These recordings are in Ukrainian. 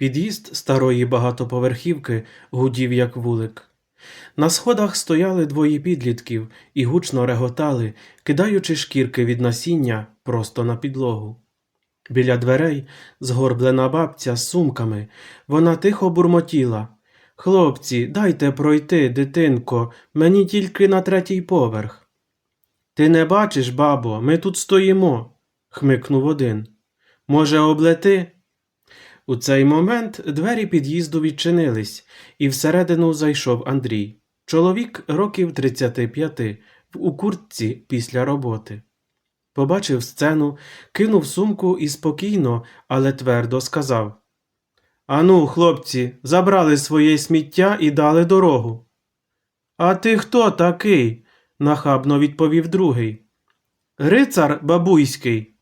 Під'їзд старої багатоповерхівки гудів, як вулик. На сходах стояли двоє підлітків і гучно реготали, кидаючи шкірки від насіння просто на підлогу. Біля дверей згорблена бабця з сумками. Вона тихо бурмотіла. Хлопці, дайте пройти, дитинко, мені тільки на третій поверх. Ти не бачиш, бабо, ми тут стоїмо, хмикнув один. Може, облети? У цей момент двері під'їзду відчинились, і всередину зайшов Андрій, чоловік років 35, у куртці після роботи. Побачив сцену, кинув сумку і спокійно, але твердо сказав Ану, хлопці, забрали своє сміття і дали дорогу. А ти хто такий? нахабно відповів другий. Грицар бабуйський.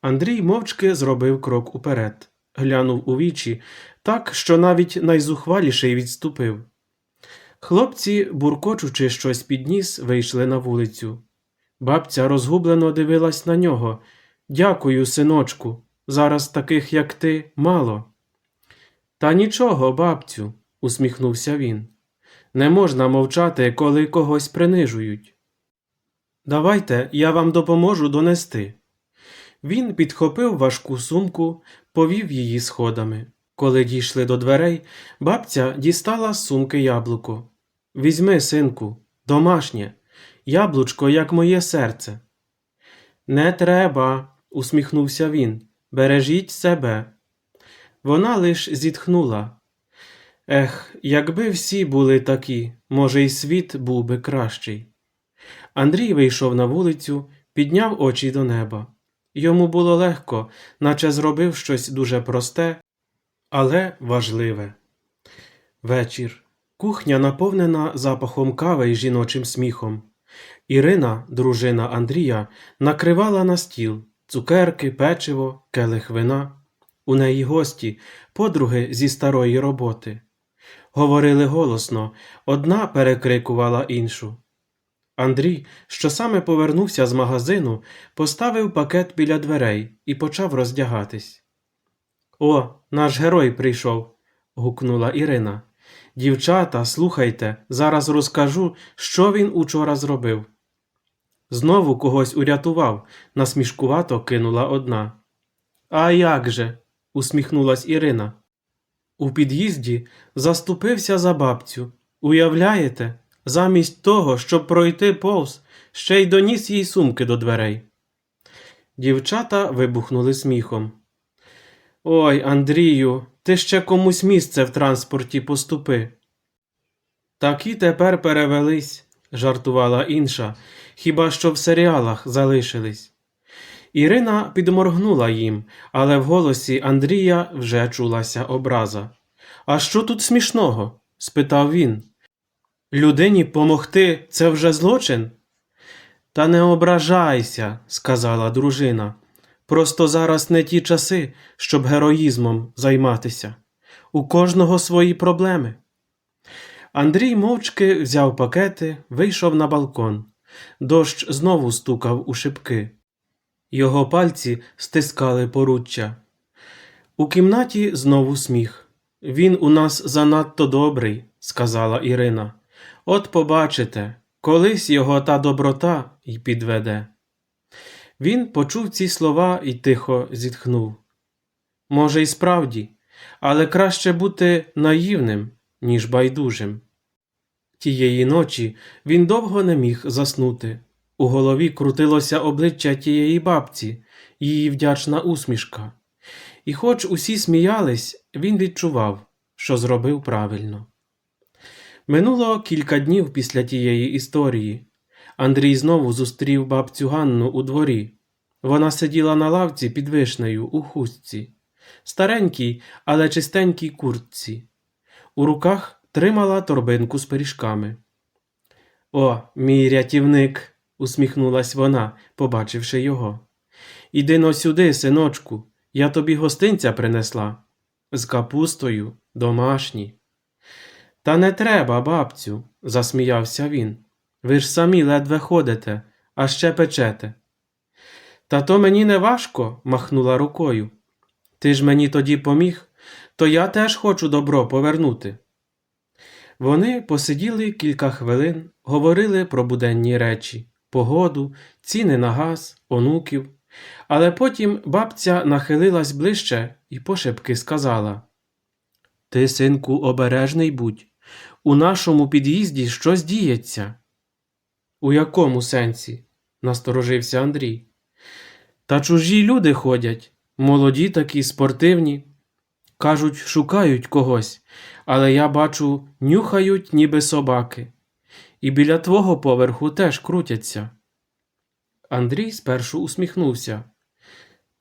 Андрій мовчки зробив крок уперед, глянув у вічі, так, що навіть найзухваліший відступив. Хлопці, буркочучи щось під ніс, вийшли на вулицю. Бабця розгублено дивилась на нього. Дякую, синочку. Зараз таких, як ти, мало. Та нічого, бабцю, усміхнувся він. Не можна мовчати, коли когось принижують. Давайте я вам допоможу донести. Він підхопив важку сумку, повів її сходами. Коли дійшли до дверей, бабця дістала з сумки яблуко. Візьми, синку, домашнє, яблучко, як моє серце. Не треба, усміхнувся він. Бережіть себе. Вона лиш зітхнула. Ех, якби всі були такі, може, й світ був би кращий. Андрій вийшов на вулицю, підняв очі до неба. Йому було легко, наче зробив щось дуже просте, але важливе. Вечір. Кухня наповнена запахом кави й жіночим сміхом. Ірина, дружина Андрія, накривала на стіл цукерки, печиво, келих вина. У неї гості, подруги зі старої роботи. Говорили голосно, одна перекрикувала іншу. Андрій, що саме повернувся з магазину, поставив пакет біля дверей і почав роздягатись. О, наш герой прийшов. гукнула Ірина. Дівчата, слухайте, зараз розкажу, що він учора зробив. Знову когось урятував, насмішкувато кинула одна. А як же? усміхнулась Ірина. У під'їзді заступився за бабцю. Уявляєте, замість того, щоб пройти повз, ще й доніс їй сумки до дверей. Дівчата вибухнули сміхом. Ой, Андрію, ти ще комусь місце в транспорті поступи. Такі тепер перевелись, жартувала інша, хіба що в серіалах залишились. Ірина підморгнула їм, але в голосі Андрія вже чулася образа. А що тут смішного? спитав він. Людині помогти це вже злочин? Та не ображайся, сказала дружина. Просто зараз не ті часи, щоб героїзмом займатися. У кожного свої проблеми. Андрій мовчки взяв пакети, вийшов на балкон. Дощ знову стукав у шибки. Його пальці стискали поруччя. У кімнаті знову сміх. Він у нас занадто добрий, сказала Ірина. От побачите, колись його та доброта й підведе. Він почув ці слова і тихо зітхнув. Може, й справді, але краще бути наївним, ніж байдужим. Тієї ночі він довго не міг заснути. У голові крутилося обличчя тієї бабці, її вдячна усмішка. І, хоч усі сміялись, він відчував, що зробив правильно. Минуло кілька днів після тієї історії. Андрій знову зустрів бабцю Ганну у дворі. Вона сиділа на лавці під вишнею у хустці, старенькій, але чистенькій куртці. У руках тримала торбинку з пиріжками. О, мій рятівник! усміхнулась вона, побачивши його. Іди но сюди, синочку, я тобі гостинця принесла. З капустою, домашні. Та не треба, бабцю, засміявся він. Ви ж самі ледве ходите, а ще печете. Та то мені не важко, махнула рукою. Ти ж мені тоді поміг, то я теж хочу добро повернути. Вони посиділи кілька хвилин, говорили про буденні речі, погоду, ціни на газ, онуків. Але потім бабця нахилилась ближче і пошепки сказала Ти, синку, обережний будь. У нашому під'їзді щось діється. У якому сенсі? насторожився Андрій. Та чужі люди ходять, молоді такі, спортивні. Кажуть, шукають когось, але я бачу, нюхають, ніби собаки. І біля твого поверху теж крутяться. Андрій спершу усміхнувся.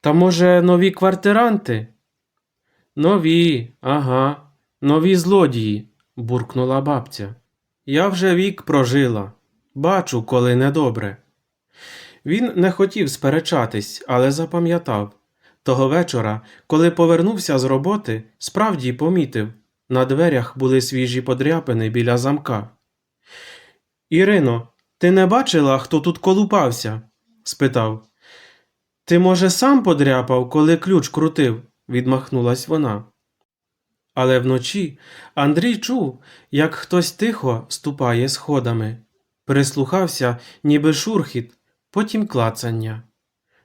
Та, може, нові квартиранти? Нові, ага, нові злодії, буркнула бабця. Я вже вік прожила. Бачу, коли недобре. Він не хотів сперечатись, але запам'ятав. Того вечора, коли повернувся з роботи, справді помітив на дверях були свіжі подряпини біля замка. Ірино, ти не бачила, хто тут колупався? спитав. Ти, може, сам подряпав, коли ключ крутив, відмахнулась вона. Але вночі Андрій чув, як хтось тихо ступає сходами, прислухався, ніби шурхіт, потім клацання.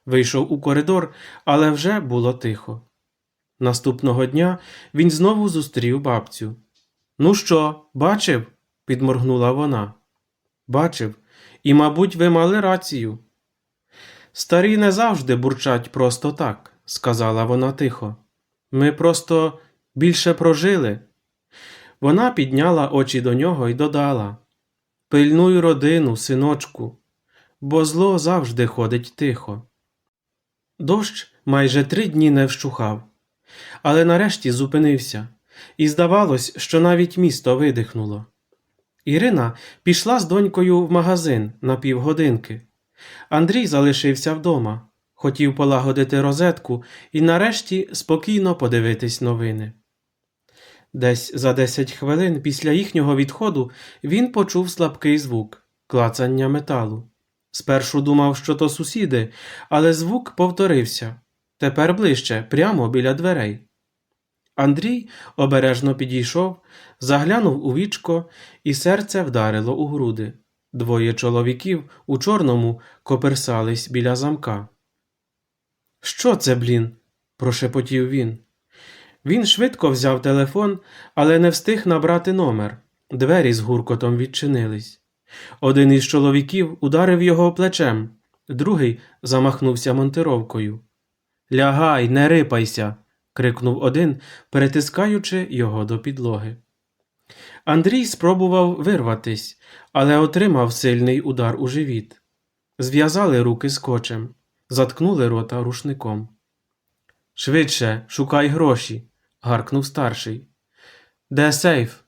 Вийшов у коридор, але вже було тихо. Наступного дня він знову зустрів бабцю. Ну що, бачив? підморгнула вона. Бачив, і, мабуть, ви мали рацію. Старі не завжди бурчать просто так, сказала вона тихо. Ми просто більше прожили. Вона підняла очі до нього і додала Пильнуй родину, синочку, бо зло завжди ходить тихо. Дощ майже три дні не вщухав, але нарешті зупинився, і здавалось, що навіть місто видихнуло. Ірина пішла з донькою в магазин на півгодинки. Андрій залишився вдома, хотів полагодити розетку і нарешті спокійно подивитись новини. Десь за десять хвилин після їхнього відходу він почув слабкий звук клацання металу. Спершу думав, що то сусіди, але звук повторився тепер ближче, прямо біля дверей. Андрій обережно підійшов, заглянув у вічко, і серце вдарило у груди. Двоє чоловіків у чорному коперсались біля замка. Що це, блін? прошепотів він. Він швидко взяв телефон, але не встиг набрати номер. Двері з гуркотом відчинились. Один із чоловіків ударив його плечем, другий замахнувся монтировкою. Лягай, не рипайся. крикнув один, перетискаючи його до підлоги. Андрій спробував вирватись, але отримав сильний удар у живіт. Зв'язали руки скотчем, заткнули рота рушником. Швидше, шукай гроші, гаркнув старший. Де сейф?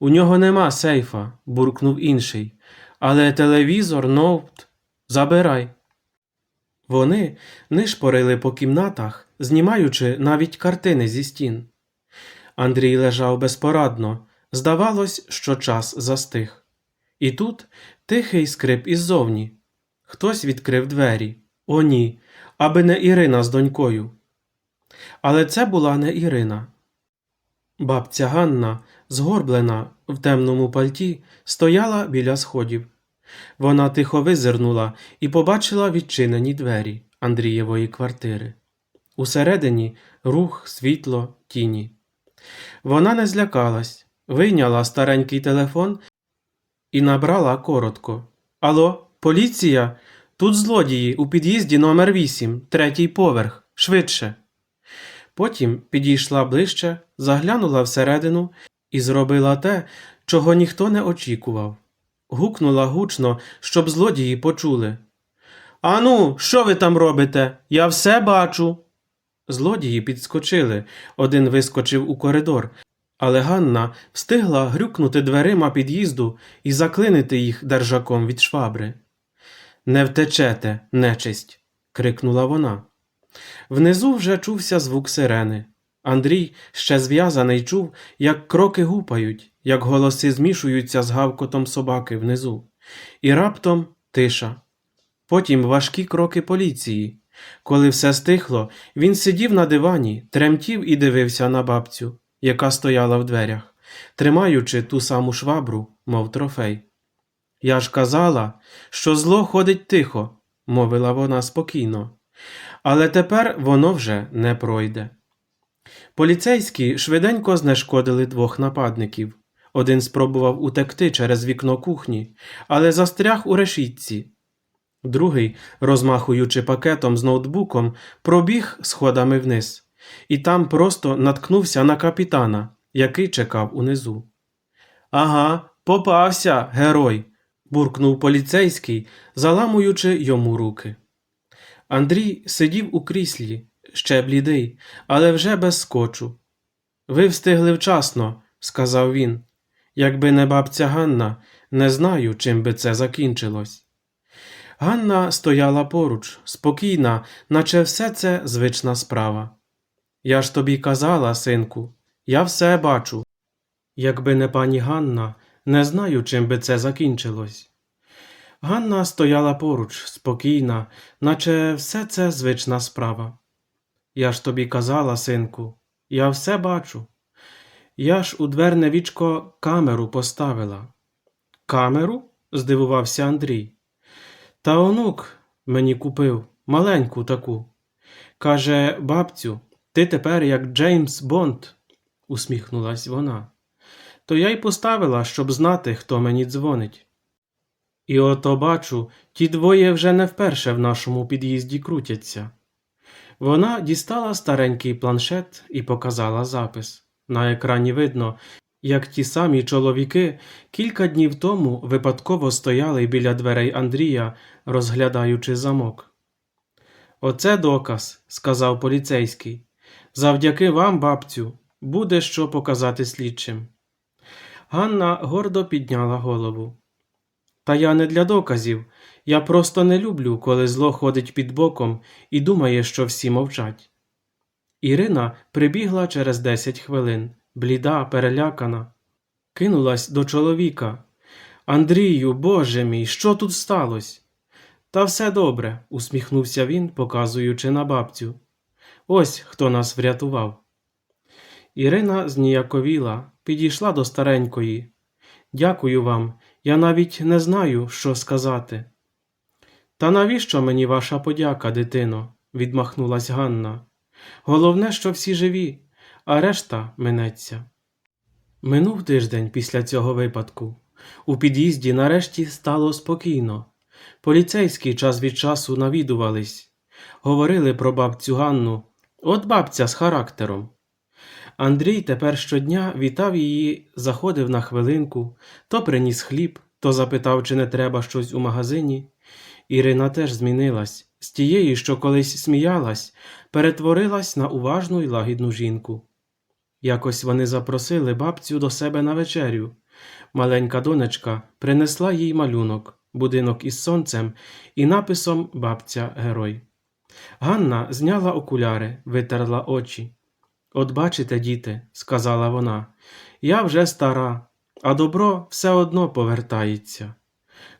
У нього нема сейфа, буркнув інший. Але телевізор, ноут, забирай. Вони нишпорили по кімнатах, знімаючи навіть картини зі стін. Андрій лежав безпорадно, здавалось, що час застиг. І тут тихий скрип іззовні. Хтось відкрив двері. О, ні, аби не Ірина з донькою. Але це була не Ірина. Бабця Ганна, згорблена в темному пальті, стояла біля сходів. Вона тихо визирнула і побачила відчинені двері Андрієвої квартири. Усередині рух, світло, тіні. Вона не злякалась, вийняла старенький телефон і набрала коротко. Алло, поліція? Тут злодії у під'їзді номер 8 третій поверх, швидше. Потім підійшла ближче, заглянула всередину і зробила те, чого ніхто не очікував. Гукнула гучно, щоб злодії почули. Ану, що ви там робите? Я все бачу. Злодії підскочили, один вискочив у коридор, але Ганна встигла грюкнути дверима під'їзду і заклинити їх держаком від швабри. Не втечете, нечисть. крикнула вона. Внизу вже чувся звук сирени. Андрій, ще зв'язаний, чув, як кроки гупають, як голоси змішуються з гавкотом собаки внизу. І раптом тиша. Потім важкі кроки поліції. Коли все стихло, він сидів на дивані, тремтів і дивився на бабцю, яка стояла в дверях, тримаючи ту саму швабру, мов трофей. Я ж казала, що зло ходить тихо, мовила вона спокійно, але тепер воно вже не пройде. Поліцейські швиденько знешкодили двох нападників. Один спробував утекти через вікно кухні, але застряг у решітці. Другий, розмахуючи пакетом з ноутбуком, пробіг сходами вниз, і там просто наткнувся на капітана, який чекав унизу. Ага, попався, герой, буркнув поліцейський, заламуючи йому руки. Андрій сидів у кріслі, ще блідий, але вже без скочу. Ви встигли вчасно, сказав він. Якби не бабця Ганна, не знаю, чим би це закінчилось. Ганна стояла поруч, спокійна, наче все це звична справа. Я ж тобі казала, синку, я все бачу. Якби не пані Ганна, не знаю, чим би це закінчилось. Ганна стояла поруч, спокійна, наче все це звична справа. Я ж тобі казала, синку, я все бачу. Я ж у дверне вічко камеру поставила. Камеру? здивувався Андрій. Та онук мені купив маленьку таку. Каже, бабцю, ти тепер як Джеймс Бонд, усміхнулась вона. То я й поставила, щоб знати, хто мені дзвонить. І ото бачу, ті двоє вже не вперше в нашому під'їзді крутяться. Вона дістала старенький планшет і показала запис. На екрані видно, як ті самі чоловіки кілька днів тому випадково стояли біля дверей Андрія, розглядаючи замок. Оце доказ, сказав поліцейський. Завдяки вам, бабцю, буде що показати слідчим. Ганна гордо підняла голову. Та я не для доказів. Я просто не люблю, коли зло ходить під боком і думає, що всі мовчать. Ірина прибігла через десять хвилин, бліда, перелякана. Кинулась до чоловіка. Андрію, боже мій, що тут сталося? Та все добре, усміхнувся він, показуючи на бабцю. Ось хто нас врятував. Ірина зніяковіла, підійшла до старенької. Дякую вам, я навіть не знаю, що сказати. Та навіщо мені ваша подяка, дитино? відмахнулась Ганна. Головне, що всі живі, а решта минеться. Минув тиждень після цього випадку. У під'їзді нарешті стало спокійно. Поліцейські час від часу навідувались, говорили про бабцю Ганну, от бабця з характером. Андрій тепер щодня вітав її, заходив на хвилинку, то приніс хліб, то запитав, чи не треба щось у магазині. Ірина теж змінилась з тієї, що колись сміялась, перетворилась на уважну й лагідну жінку. Якось вони запросили бабцю до себе на вечерю. Маленька донечка принесла їй малюнок, будинок із сонцем і написом Бабця Герой. Ганна зняла окуляри, витерла очі. От бачите, діти, сказала вона, я вже стара, а добро все одно повертається.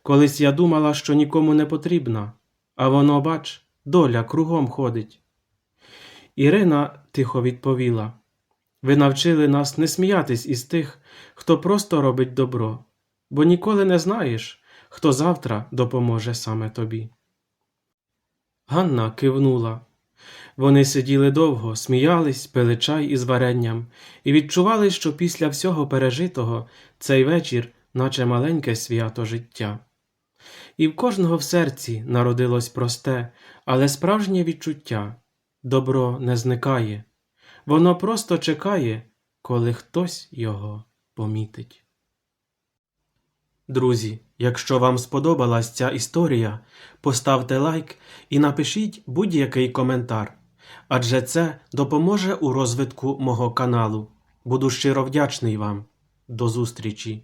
Колись я думала, що нікому не потрібна, а воно, бач, доля кругом ходить. Ірина тихо відповіла Ви навчили нас не сміятись із тих, хто просто робить добро, бо ніколи не знаєш, хто завтра допоможе саме тобі. Ганна кивнула. Вони сиділи довго, сміялись, пили чай із варенням і відчували, що після всього пережитого цей вечір, наче маленьке свято життя. І в кожного в серці народилось просте, але справжнє відчуття добро не зникає, воно просто чекає, коли хтось його помітить. Друзі, якщо вам сподобалась ця історія, поставте лайк і напишіть будь-який коментар, адже це допоможе у розвитку мого каналу. Буду щиро вдячний вам. До зустрічі!